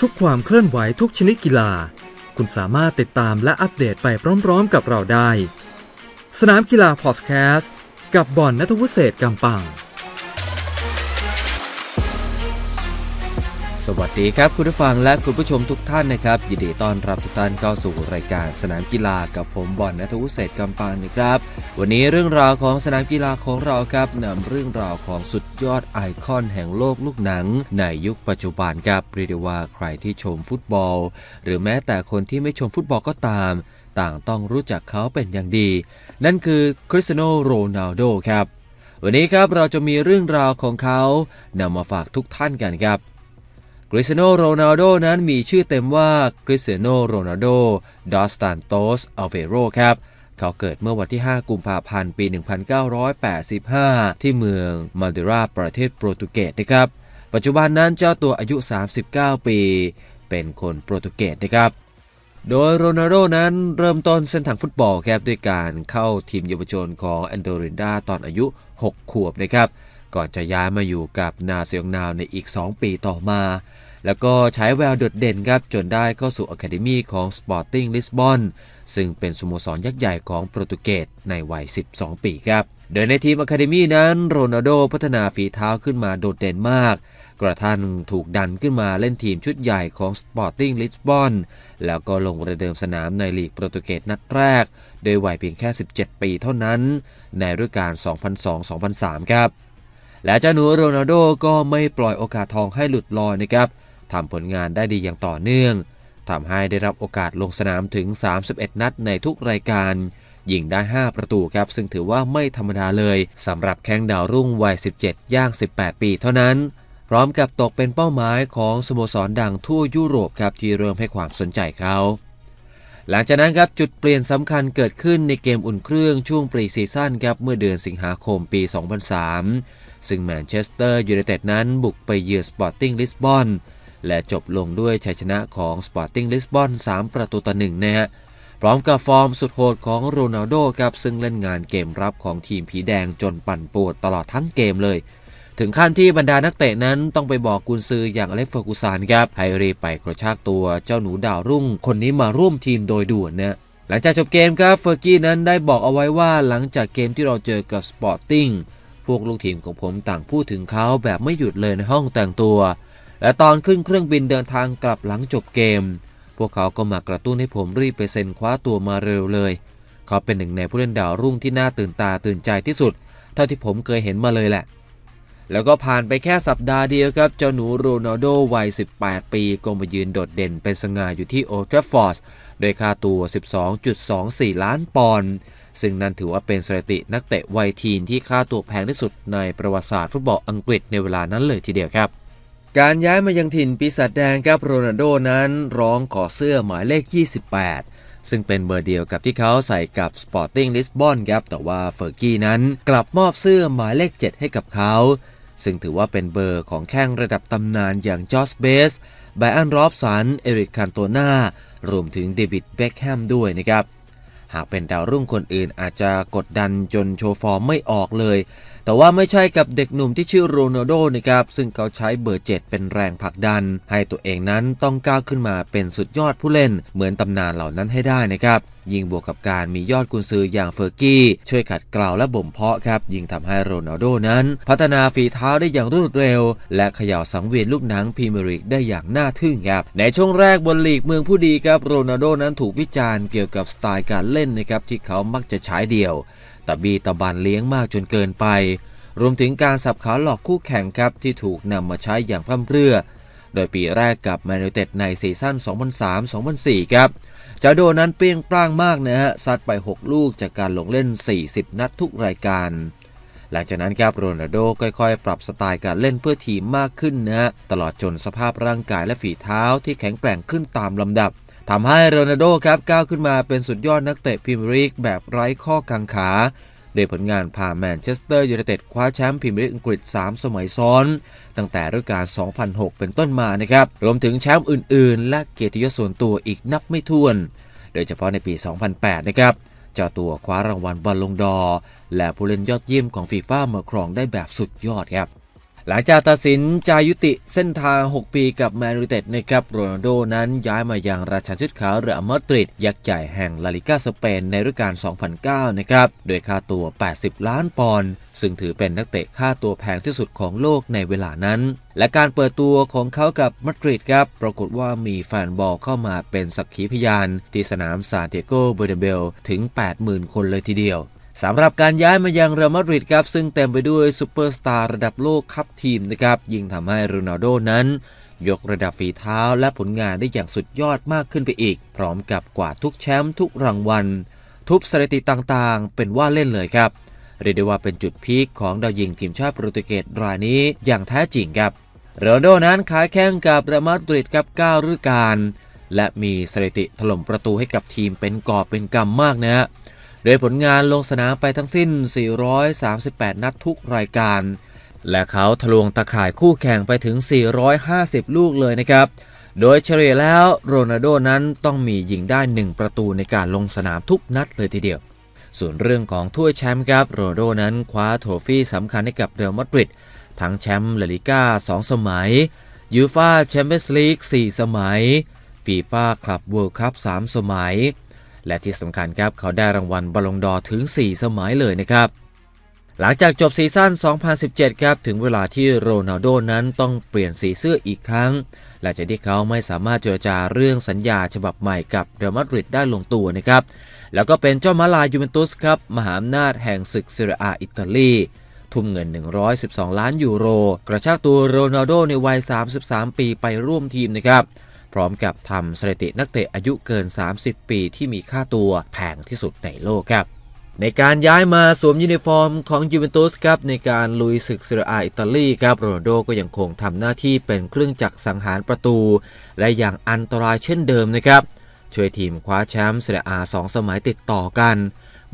ทุกความเคลื่อนไหวทุกชนิดกีฬา คุณสามารถติดตามและอัปเดตไปพร้อมๆกับเราได้ สนามกีฬาพอดแคสต์กับบอลนัทวุฒิเศษกำปัง สวัสดีครับคุณผู้ฟังและคุณผู้ชมทุกท่านนะครับยินดีต้อนรับทุกท่านเข้าสู่รายการสนามกีฬากับผมบอลนัทวุฒิเศรษกำปางนะครับ วันนี้เรื่องราวของสนามกีฬาของเราครับนำเรื่องราวของสุดยอดไอคอนแห่งโลกลูกหนัง ในยุคปัจจุบันครับเรียกได้ว่าใครที่ชมฟุตบอล หรือแม้แต่คนที่ไม่ชมฟุตบอลก็ตามต่างต้องรู้จักเขาเป็นอย่างดี นั่นคือคริสเตียโนโรนัลโดครับ วันนี้ครับเราจะมีเรื่องราวของเขานำมาฝากทุกท่านกันครับ คริสเตียโนโรนัลโดนั้นมีชื่อเต็มว่าคริสเตียโนโรนัลโดดอสตันโตสอัลเวโรครับเขาเกิดเมื่อวันที่ 5 กุมภาพันธ์ ปี 1985 ที่เมืองมาเดราประเทศโปรตุเกสนะครับ ปัจจุบันนั้นเจ้าตัวอายุ 39 ปี เป็นคนโปรตุเกสนะครับ โดยโรนัลโดนั้นเริ่มต้นเส้นทางฟุตบอลครับด้วยการเข้าทีมเยาวชนของแอนโดรินดาตอนอายุ 6 ขวบนะครับ ก่อนจะย้ายมาอยู่กับนาเซียงนาวในอีก 2 ปีต่อมา แล้วก็ใช้แววโดดเด่นครับ จนได้เข้าสู่อะคาเดมีของ Sporting Lisbon ซึ่งเป็นสโมสรยักษ์ใหญ่ของโปรตุเกสในวัย 12 ปีครับ โดยในทีมอะคาเดมีนั้นโรนัลโดพัฒนาฝีเท้าขึ้นมาโดดเด่นมาก กระทั่งถูกดันขึ้นมาเล่นทีมชุดใหญ่ของ Sporting Lisbon แล้วก็ลงประเดิมสนามในลีกโปรตุเกสนัดแรก โดยวัยเพียงแค่ 17 ปีเท่านั้น ในฤดูกาล2002-2003 ครับ และเจ้าหนูโรนัลโดก็ไม่ปล่อยโอกาสทองให้หลุดลอยนะครับทำผลงานได้ดีอย่างต่อเนื่องทำให้ได้รับโอกาสลงสนามถึง 31 นัดในทุกรายการยิงได้ 5 ประตูครับ ซึ่งถือว่าไม่ธรรมดาเลยสำหรับแข้งดาวรุ่งวัย 17 ย่าง 18 ปีเท่านั้น พร้อมกับตกเป็นเป้าหมายของสโมสรดังทั่วยุโรปครับที่เริ่มให้ความสนใจเขา หลังจากนั้นครับจุดเปลี่ยนสำคัญเกิดขึ้นในเกมอุ่นเครื่องช่วงปรีซีซั่นครับเมื่อเดือนสิงหาคมปี 2003 ซึ่งแมนเชสเตอร์ยูไนเต็ดนั้นบุกไปเยือนสปอร์ติ้งลิสบอนและจบลงด้วยชัยชนะของสปอร์ติ้งลิสบอน3 ประตูต่อหนึ่งนะฮะพร้อมกับฟอร์มสุดโหดของโรนัลโดครับซึ่งเล่นงานเกมรับของทีมผีแดงจนปั่นปวนตลอดทั้งเกมเลย ถึงขั้นที่บรรดานักเตะนั้นต้องไปบอกกุนซืออย่างอเล็กเฟอร์กูซานครับให้รีไปกระชากตัวเจ้าหนูดาวรุ่ง คนนี้มาร่วมทีมโดยด่วนนะหลังจากจบเกมครับเฟอร์กี้นั้นได้บอกเอาไว้ว่าหลังจากเกมที่เราเจอกับสปอร์ติ้ง พวกลูกทีมของผมต่างพูดถึงเขาแบบไม่หยุดเลยในห้องแต่งตัว และตอนขึ้นเครื่องบินเดินทางกลับหลังจบเกม พวกเขาก็มากระตุ้นให้ผมรีบไปเซ็นคว้าตัวมาเร็วเลย เขาเป็นหนึ่งในผู้เล่นดาวรุ่งที่น่าตื่นตาตื่นใจที่สุด เท่าที่ผมเคยเห็นมาเลยแหละ แล้วก็ผ่านไปแค่สัปดาห์เดียวครับเจ้าหนูโรนัลโดวัย 18 ปีก็มายืนโดดเด่นเป็นสง่าอยู่ที่โอลด์แทราฟฟอร์ดโดยค่าตัว 12.24 ล้านปอนด์ ซึ่งนั่นถือว่าเป็นสถิตินักเตะวัยทีนที่ค่าตัวแพงที่สุดในประวัติศาสตร์ฟุตบอลอังกฤษในเวลานั้นเลยทีเดียวครับ การย้ายมายังถิ่นปีศาจแดงครับโรนัลโดนั้นร้องขอเสื้อหมายเลข 28 ซึ่งเป็นเบอร์เดียวกับที่เขาใส่กับ Sporting Lisbon ครับแต่ว่าเฟอร์กี้นั้นกลับมอบเสื้อหมายเลข 7 ให้กับเขาซึ่งถือว่าเป็นเบอร์ของแข้งระดับตำนานอย่างจอร์จเบสไบอันรอบสัน เอริกคันโตนารวมถึงเดวิดเบคแฮมด้วยนะครับ หากเป็นดาวรุ่งคนอื่นอาจจะกดดันจนโชว์ฟอร์มไม่ออกเลย แต่ว่าไม่ใช่กับเด็กหนุ่มที่ชื่อโรนัลโดนะครับซึ่งเขาใช้เบอร์ 7 เป็นแรงผลักดัน ให้ตัวเองนั้นต้องก้าวขึ้นมาเป็นสุดยอดผู้เล่น เหมือนตำนานเหล่านั้นให้ได้นะครับยิ่งบวกกับการมียอดกุนซืออย่างเฟอร์กี้ ช่วยขัดเกลาและบ่มเพาะครับยิ่งทำให้โรนัลโดนั้น พัฒนาฝีเท้าได้อย่างรวดเร็ว และเขย่าสังเวียนลูกหนังพรีเมียร์ลีกได้อย่างน่าทึ่งครับในช่วงแรกบนลีกเมืองผู้ดีครับโรนัลโดนั้นถูกวิจารณ์เกี่ยวกับสไตล์การเล่นนะครับที่เขามักจะใช้เดี่ยว ตะบีตะบันเลี้ยงมากจนเกินไป รวมถึงการสับขาหลอกคู่แข่งครับที่ถูกนำมาใช้อย่างพร่ำเพรื่อ โดยปีแรกกับแมนยูเต็ดในซีซั่น 2003-2004 ครับจาโดนั้นเปรี้ยงปร้างมากนะฮะซัดไป 6 ลูกจากการลงเล่น 40 นัดทุกรายการ หลังจากนั้นครับโรนัลโดค่อยๆ ปรับสไตล์การเล่นเพื่อทีมมากขึ้นนะฮะตลอดจนสภาพร่างกายและฝีเท้าที่แข็งแกร่งขึ้นตามลำดับ ทำให้โรนัลโดครับก้าวขึ้นมาเป็นสุดยอดนักเตะพรีเมียร์ลีกแบบไร้ข้อกังขาโดยผลงานพาแมนเชสเตอร์ยูไนเต็ดคว้าแชมป์พรีเมียร์ลีกอังกฤษ 3 สมัยซ้อน ตั้งแต่ฤดูกาล 2006 เป็นต้นมานะครับ รวมถึงแชมป์อื่น ๆ และเกียรติยศส่วนตัวอีกนับไม่ถ้วน โดยเฉพาะในปี 2008 นะครับเจ้าตัวคว้ารางวัลบอลลงดอ และผู้เล่นยอดเยี่ยมของฟีฟ่ามาครองได้แบบสุดยอดครับ หลังจากตัดสินใจยุติเส้นทาง 6 ปีกับแมนยูเต็ดนะครับโรนัลโดนั้นย้ายมายังราชาชุดขาวเรืออัลมาดริดยักษ์ใหญ่แห่งลาลิกาสเปนในฤดูกาล 2009 นะครับ โดยค่าตัว 80 ล้านปอนด์ซึ่งถือเป็นนักเตะค่าตัวแพงที่สุดของโลกในเวลานั้น และการเปิดตัวของเขากับมาดริดครับ ปรากฏว่ามีแฟนบอลเข้ามาเป็นสักขีพยาน ที่สนามซานติโกเบอร์เดเบลถึง 80,000 คนเลยทีเดียว สำหรับการย้ายมายังเรอัลมาดริดครับซึ่งเต็มไปด้วยซูเปอร์สตาร์ระดับโลกคัพทีมนะครับยิ่งทำให้โรนัลโดนั้น ยกระดับฝีเท้าและผลงานได้อย่างสุดยอดมากขึ้นไปอีก พร้อมกับกวาดทุกแชมป์ทุกรางวัล ทุบสถิติต่างๆ เป็นว่าเล่นเลยครับ เรียกได้ว่าเป็นจุดพีคของดาวยิงทีมชาติโปรตุเกสรายนี้อย่างแท้จริงครับโรนัลโดนั้นค้าแข่งกับเรอัลมาดริดกับ9ฤดูกาลและมีสถิติถล่มประตูให้กับทีมเป็นกอบเป็นกำมากนะฮะ โดยผลงานลงสนามไปทั้งสิ้น 438 นัดทุกรายการ และเขาทะลวงตะข่ายคู่แข่งไปถึง 450 ลูกเลยนะครับ โดยเฉลี่ยแล้วโรนัลโดนั้นต้องมียิงได้ 1 ประตูในการลงสนามทุกนัดเลยทีเดียว ส่วนเรื่องของถ้วยแชมป์ครับโรนัลโดนั้นคว้าโทรฟี่สำคัญให้กับเรอัลมาดริดทั้งแชมป์ลาลิก้า 2 สมัยยูฟาแชมเปี้ยนส์ลีก 4 สมัยฟีฟ่าคลับเวิลด์คัพ 3 สมัย และที่สำคัญครับเขาได้รางวัลบอลลงดอร์ถึง 4 สมัยเลยนะครับ หลังจากจบซีซั่น 2017 ครับ ถึงเวลาที่โรนัลโดนั้นต้องเปลี่ยนสีเสื้ออีกครั้ง หลังจากที่เขาไม่สามารถเจรจาเรื่องสัญญาฉบับใหม่กับเรอัลมาดริดได้ลงตัวนะครับ แล้วก็เป็นเจ้ามาลายยูเวนตุสครับ มหาอำนาจแห่งศึกเซเรียอาอิตาลีทุ่มเงิน 112 ล้านยูโร กระชากตัวโรนัลโดในวัย 33 ปีไปร่วมทีมนะครับ พร้อมกับทำสถิตินักเตะอายุเกิน 30 ปีที่มีค่าตัวแพงที่สุดในโลกครับในการย้ายมาสวมยูนิฟอร์มของยูเวนตุสครับในการลุยศึกเซเรียอิตาลีครับโรนัลโดก็ยังคงทำหน้าที่เป็นเครื่องจักรสังหารประตู และอย่างอันตรายเช่นเดิมนะครับ ช่วยทีมคว้าแชมป์เซเรียอาสองสมัยติดต่อกัน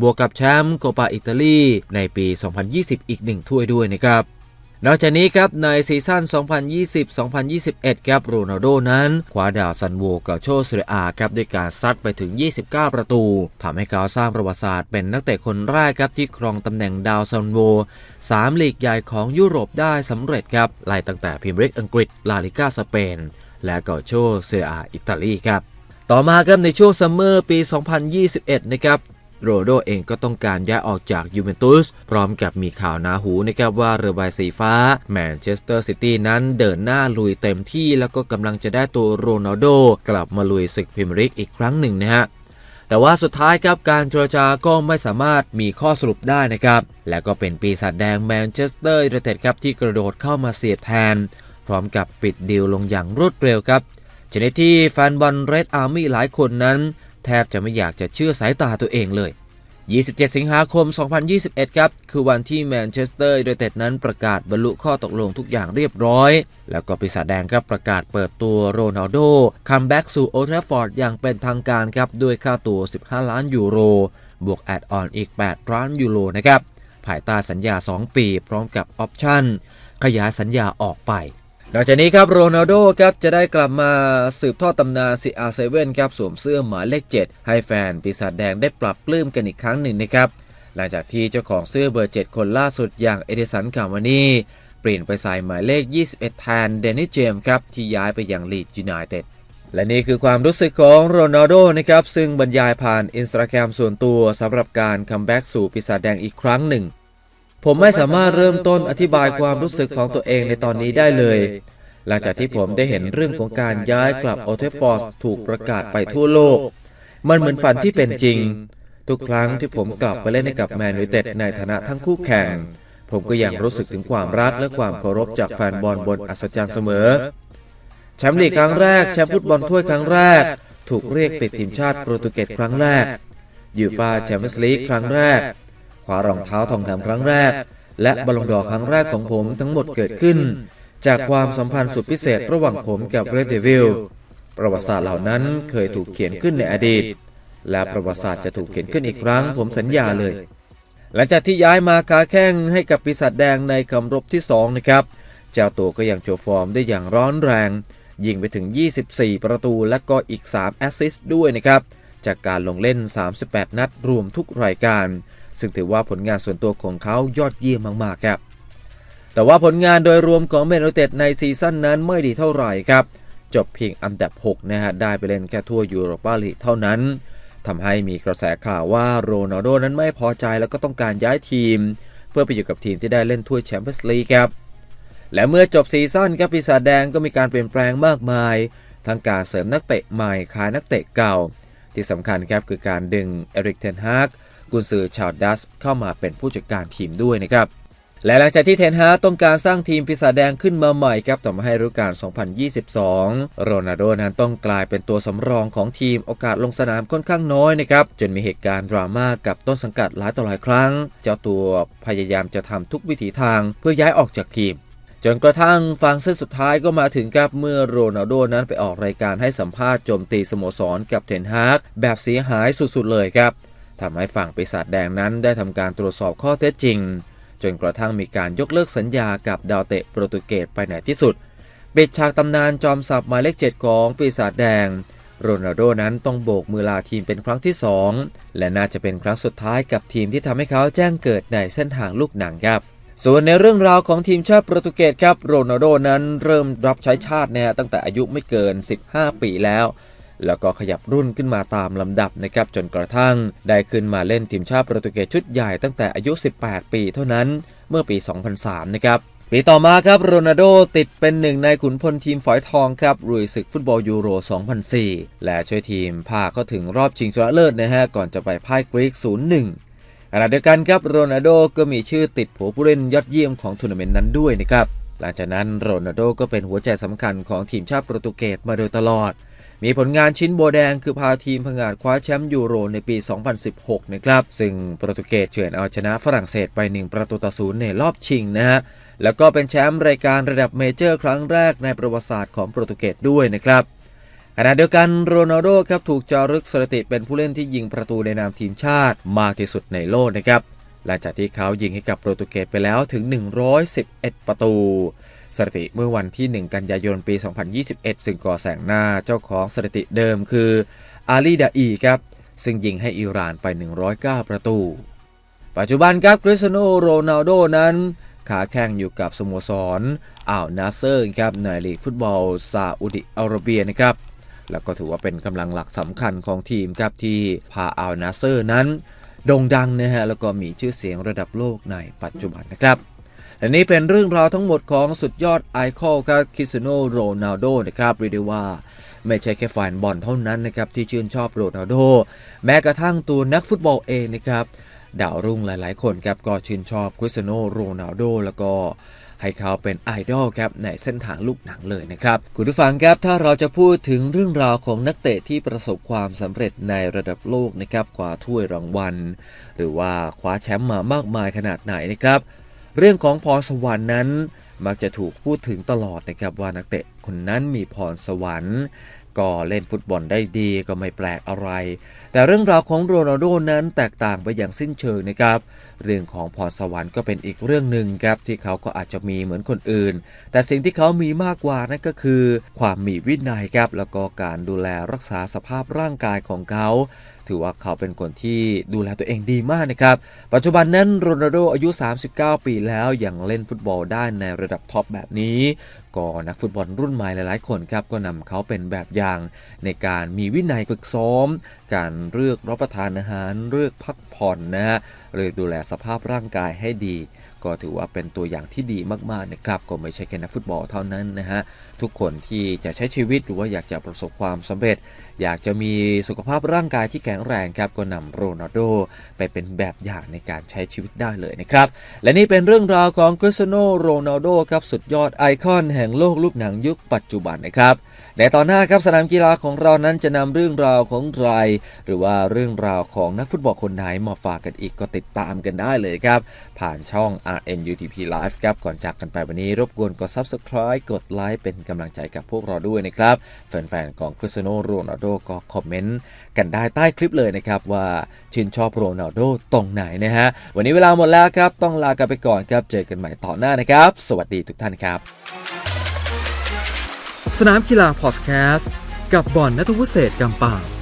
บวกกับแชมป์โกปาอิตาลีในปี 2020 อีกหนึ่งถ้วยด้วยนะครับ นอกจากนี้ครับในซีซั่น 2020-2021 ครับโรนัลโดนั้นคว้าดาวซันโวกับโชเซเรียอาครับด้วยการซัดไปถึง 29 ประตูทำให้เขาสร้างประวัติศาสตร์เป็นนักเตะคนแรกครับที่ครองตำแหน่งดาวซันโว3ลีกใหญ่ของยุโรปได้สำเร็จครับไล่ตั้งแต่พรีเมียร์ลีกอังกฤษลาลิก้าสเปน และก็โชเซเรียอาอิตาลีครับต่อมาครับในช่วงซัมเมอร์ปี 2021 นะครับ โรนัลโดเองก็ต้องการย้ายออกจากยูเวนตุสพร้อมกับมีข่าวหนาหูนะครับว่าเรือใบสีฟ้าแมนเชสเตอร์ซิตี้นั้นเดินหน้าลุยเต็มที่แล้วก็กำลังจะได้ตัวโรนัลโดกลับมาลุยศึกพรีเมียร์ลีกอีกครั้งหนึ่งนะฮะแต่ว่าสุดท้ายครับการเจรจาก็ไม่สามารถมีข้อสรุปได้นะครับ และก็เป็นปีศาจแดงแมนเชสเตอร์ยูไนเต็ดครับที่กระโดดเข้ามาเสียบแทน พร้อมกับปิดดีลลงอย่างรวดเร็วครับชนิดที่แฟนบอลเรดอาร์มี่หลายคนนั้น แทบจะไม่อยากจะเชื่อสายตาตัวเองเลย 27 สิงหาคม 2021 ครับ คือวันที่แมนเชสเตอร์ยูไนเต็ดนั้นประกาศบรรลุข้อตกลงทุกอย่างเรียบร้อย แล้วก็ปีศาจแดงก็ประกาศเปิดตัวโรนัลโดคัมแบ็กสู่โอทรฟฟอร์ดอย่างเป็นทางการครับ ด้วยค่าตัว 15 ล้านยูโร บวกแอดออนอีก 8 ล้านยูโรนะครับ ภายใต้สัญญา 2 ปี พร้อมกับออปชั่น ขยายสัญญาออกไป นอกจากนี้ครับโรนัลโดครับจะได้กลับมาสืบทอดตำนาน CR7 ครับสวมเสื้อหมายเลข 7 ให้แฟนปีศาจแดงได้ปรับปลื้มกันอีกครั้งหนึ่งนะครับ หลังจากที่เจ้าของเสื้อเบอร์ 7 คนล่าสุดอย่างเอเดสันคาวานีเปลี่ยนไปใส่หมายเลข 21 แทนเดนิสเจมส์ครับที่ย้ายไปยังลีดยูไนเต็ดและนี่คือความรู้สึกของโรนัลโดนะครับซึ่งบรรยายผ่านอินสตาแกรมส่วนตัวสำหรับการคัมแบ็กสู่ปีศาจแดงอีกครั้งหนึ่ง ผมไม่สามารถเริ่มต้นอธิบายความรู้สึกของตัวเองในตอนนี้ได้เลย หลังจากที่ผมได้เห็นเรื่องของการย้ายกลับโอเทฟฟอร์สถูกประกาศไปทั่วโลก มันเหมือนฝันที่เป็นจริง ทุกครั้งที่ผมกลับไปเล่นให้กับแมนยูเต็ดในฐานะทั้งคู่แข่ง ผมก็ยังรู้สึกถึงความรักและความเคารพจากแฟนบอลบนอัศจรรย์เสมอแชมป์ลีกครั้งแรกแชมป์ฟุตบอลถ้วยครั้งแรก ถูกเรียกติดทีมชาติโปรตุเกสครั้งแรกยูฟาแชมเปี้ยนส์ลีกครั้งแรก คว้ารองเท้าทองคำครั้งแรก และบอลลงดอครั้งแรกของผมทั้งหมดเกิดขึ้น จากความสัมพันธ์สุดพิเศษระหว่างผมกับเรดเดวิลประวัติศาสตร์เหล่านั้นเคยถูกเขียนขึ้นในอดีต และประวัติศาสตร์จะถูกเขียนขึ้นอีกครั้ง ผมสัญญาเลย หลังจากที่ย้ายมาค้าแข้งให้กับปีศาจแดงในคำรบที่ 2 นะครับ เจ้าตัวก็ยังโชว์ฟอร์มได้อย่างร้อนแรง ยิงไปถึง 24 ประตูและก็อีก 3 แอสซิสต์ด้วยนะครับ จากการลงเล่น 38 นัดรวมทุกรายการ ซึ่งถือว่าผลงานส่วนตัวของเขายอดเยี่ยมมากๆครับ แต่ว่าผลงานโดยรวมของแมนยูเต็ดในซีซั่นนั้นไม่ดีเท่าไหร่ครับ จบเพียงอันดับ 6 นะฮะ ได้ไปเล่นแค่ทั่วยูโรปาลีกเท่านั้นทำให้มีกระแสข่าวว่าโรนัลโดนั้นไม่พอใจแล้วก็ต้องการย้ายทีม เพื่อไปอยู่กับทีมที่ได้เล่นถ้วยแชมเปี้ยนส์ลีกครับ และเมื่อจบซีซั่นครับปีศาจแดงก็มีการเปลี่ยนแปลงมากมายทั้งการเสริมนักเตะใหม่ขายนักเตะเก่า ที่สำคัญครับคือการดึงเอริกเทนฮาก กุนซือชาวดัสเข้ามาเป็นผู้จัดการทีมด้วยนะครับและหลังจากที่เทนฮาต้องการสร้างทีมปีศาจแดงขึ้นมาใหม่ครับต่อมาให้ฤดูกาล 2022 โรนัลโดนั้นต้องกลายเป็นตัวสำรองของทีมโอกาสลงสนามค่อนข้างน้อยนะครับจนมีเหตุการณ์ดราม่ากับต้นสังกัดหลายต่อหลายครั้ง เจ้าตัวพยายามจะทำทุกวิถีทางเพื่อย้ายออกจากทีม จนกระทั่งฟังเส้นสุดท้ายก็มาถึงครับเมื่อโรนัลโดนั้นไปออกรายการให้สัมภาษณ์โจมตีสโมสรกับเทนฮากแบบเสียหายสุดๆเลยครับ ทำให้ฝั่งปีศาจแดงนั้นได้ทำการตรวจสอบข้อเท็จจริง จนกระทั่งมีการยกเลิกสัญญากับดาวเตะโปรตุเกสไปในที่สุดปิดฉากตำนานจอมสับหมายเลข7ของปีศาจแดง โรนัลโดนั้นต้องโบกมือลาทีมเป็นครั้งที่ 2 และน่าจะเป็นครั้งสุดท้ายกับทีมที่ทำให้เขาแจ้งเกิดในเส้นทางลูกหนังครับส่วนในเรื่องราวของทีมชาติโปรตุเกสครับโรนัลโดนั้นเริ่มรับใช้ชาติเนี่ยตั้งแต่อายุไม่เกิน 15 ปีแล้ว แล้วก็ขยับรุ่นขึ้นมาตามลำดับนะครับจนกระทั่ง ได้ขึ้นมาเล่นทีมชาติโปรตุเกสชุดใหญ่ตั้งแต่อายุ 18 ปีเท่านั้นเมื่อปี 2003 นะครับปีต่อมาครับโรนัลโดติดเป็นหนึ่งในขุนพลทีมฝอยทองครับรุยศึกฟุตบอลยูโร 2004 และช่วยทีมพาเข้าถึงรอบชิงชนะเลิศนะฮะก่อนจะไปพ่ายกรีก 0-1ขณะเดียวกันครับโรนัลโดก็มีชื่อติดผัวผู้เล่นยอดเยี่ยมของทัวร์นาเมนต์นั้นด้วยนะครับ หลังจากนั้นโรนัลโดก็เป็นหัวใจสำคัญของทีมชาติโปรตุเกสมาโดยตลอด มีผลงานชิ้นโบแดงคือพาทีมพังงาดคว้าแชมป์ยูโรในปี 2016 นะครับ ซึ่งโปรตุเกสเฉือนเอาชนะฝรั่งเศสไป 1 ประตูต่อศูนย์ในรอบชิงนะฮะ แล้วก็เป็นแชมป์รายการระดับเมเจอร์ครั้งแรกในประวัติศาสตร์ของโปรตุเกสด้วยนะครับขณะเดียวกันโรนัลโดครับถูกจารึกสถิติเป็นผู้เล่นที่ยิงประตูในนามทีมชาติมากที่สุดในโลกนะครับ หลังจากที่เขายิงให้กับโปรตุเกสไปแล้วถึง 111 ประตู สถิติเมื่อวันที่ 1 กันยายนปี 2021 ซึ่งก่อแสงหน้าเจ้าของสถิติเดิมคืออาลีดาอีครับ ซึ่งยิงให้อิหร่านไป 109 ประตู ปัจจุบันครับคริสตียโนโรนัลโดนั้นขาแข่งอยู่กับสโมสรอ่าวนาเซอร์ครับในลีกฟุตบอลซาอุดิอาระเบียนะครับ แล้วก็ถือว่าเป็นกำลังหลักสำคัญของทีมครับที่พาอัลนาเซอร์นั้น โด่งดังนะฮะแล้วก็มีชื่อเสียงระดับโลกในปัจจุบันนะครับและนี่เป็นเรื่องราวทั้งหมดของสุดยอดไอคอลครับคริสเตียโนโรนัลโดนะครับเรียกได้ว่าไม่ใช่แค่แฟนบอลเท่านั้นนะครับที่ชื่นชอบโรนัลโด แม้กระทั่งตัวนักฟุตบอลเองนะครับดาวรุ่งหลายๆ คนครับก็ชื่นชอบคริสเตียโนโรนัลโดแล้วก็ ให้เขาเป็นไอดอลครับในเส้นทางลูกหนังเลยนะครับ คุณผู้ฟังครับถ้าเราจะพูดถึงเรื่องราวของนักเตะที่ประสบความสำเร็จในระดับโลกนะครับคว้าถ้วยรางวัล หรือว่าคว้าแชมป์มามากมายขนาดไหนนะครับ เรื่องของพรสวรรค์นั้นมักจะถูกพูดถึงตลอดนะครับว่านักเตะคนนั้นมีพรสวรรค์ ก็เล่นฟุตบอลได้ดีก็ไม่แปลกอะไร แต่เรื่องราวของโรนัลโดนั้นแตกต่างไปอย่างสิ้นเชิงนะครับ เรื่องของพรสวรรค์ก็เป็นอีกเรื่องหนึ่งครับที่เขาก็อาจจะมีเหมือนคนอื่น แต่สิ่งที่เขามีมากกว่านั่นก็คือ ความมีวินัยครับแล้วก็การดูแลรักษาสภาพร่างกายของเขาถือว่าเขาเป็นคนที่ดูแลตัวเองดีมากนะครับ ปัจจุบันนั้นโรนัลโดอายุ 39 ปีแล้วยังเล่นฟุตบอลได้ในระดับท็อปแบบนี้ ก็นักฟุตบอลรุ่นใหม่หลายๆ คนครับก็นำเขาเป็นแบบอย่างในการมีวินัยฝึกซ้อม การเลือกรับประทานอาหาร เลือกพักผ่อนนะฮะเลือกดูแลสภาพร่างกายให้ดี ก็ถือว่าเป็นตัวอย่างที่ดีมากๆนะครับก็ไม่ใช่แค่นักฟุตบอลเท่านั้นนะฮะทุกคนที่จะใช้ชีวิตหรือว่าอยากจะประสบความสำเร็จ อยากจะมีสุขภาพร่างกายที่แข็งแรงครับก็นำโรนัลโดไปเป็นแบบอย่างในการใช้ชีวิตได้เลยนะครับและนี่เป็นเรื่องราวของคริสเตียโนโรนัลโดครับสุดยอดไอคอนแห่งโลกลูกหนังยุคปัจจุบันนะครับในตอนหน้าครับสนามกีฬาของเรานั้นจะนำเรื่องราวของใครหรือว่าเรื่องราวของนักฟุตบอลคนไหนมาฝากกันอีกก็ติดตามกันได้เลยครับ ผ่านช่อง RNUTP Live ครับ ก่อนจากกันไปวันนี้รบกวนกด Subscribe กดไลค์เป็นกำลังใจกับพวกเราด้วยนะครับ แฟนๆ ของคริสตียโนโรนัลโดก็คอมเมนต์กันได้ใต้คลิปเลยนะครับ ว่าชื่นชอบโรนัลโดตรงไหนนะฮะ วันนี้เวลาหมดแล้วครับ ต้องลากันไปก่อนครับ เจอกันใหม่ต่อหน้านะครับ สวัสดีทุกท่านครับ สนามกีฬาพอดแคสต์กับบอลนัทวุฒิเศษกำปาง